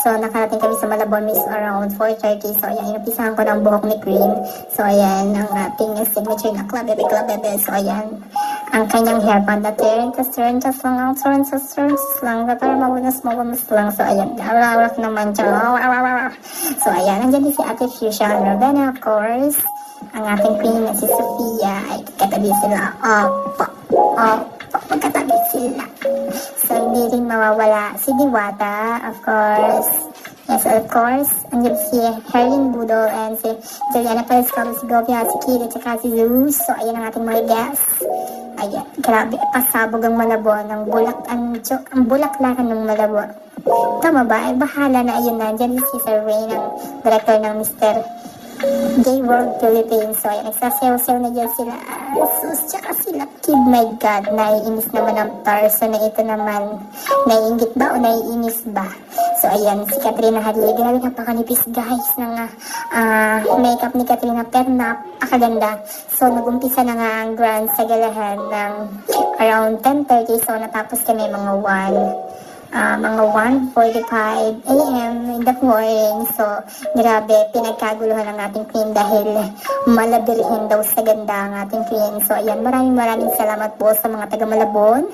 So, nakarating kami sa Malabon is around 4.30. So, ayan, inupisahan ko ng buhok ni Queen. So, ayan, ang ating signature na club bebe, club bebe. So, ayan, ang kanyang hair band na turn, tas turn, tas lang, ang turn, tas turn, tas lang, para mabunas, mabunas lang. So, ayan, arawak naman siya. So, ayan, nandiyan din si Ate Fuchsia Ravenna, of course. Ang ating queen na si Sofia ay katabi sila. Opo, opo, magkatabi sila. So, hindi rin mawawala si Diwata, of course. Yes, of course. Andiyan si Herlin Budol and si Juliana Perez Carlos Govia, si Kira, tsaka si Zeus. So, ayan ang ating mga guests. Ayan, grabe, pasabog ang Malabon, ang bulak, ang, ang bulaklakan ng Malabon. Tama ba? Ay, bahala na, ayun na. Diyan si Sir Ray, ng director ng Mr. Gay World Philippines. So, ayan, nagsasayaw-sayaw na dyan sila. Sus, tsaka sila. Kid, my God, naiinis naman ang Tarso na ito naman. Naiingit ba o naiinis ba? So, ayan, si Katrina Hadley. Grabe napakanipis, guys, ng ah, ah, makeup ni Katrina. Pero napakaganda. So, nag-umpisa na nga ang grand sa galahan ng around 10.30. So, natapos kami mga 1 ah, mga 1.45 a.m. in the morning. So, grabe, pinagkaguluhan ng ating queen dahil malabirhin daw sa ganda ang ating queen. So, ayan, maraming maraming salamat po sa mga taga Malabon.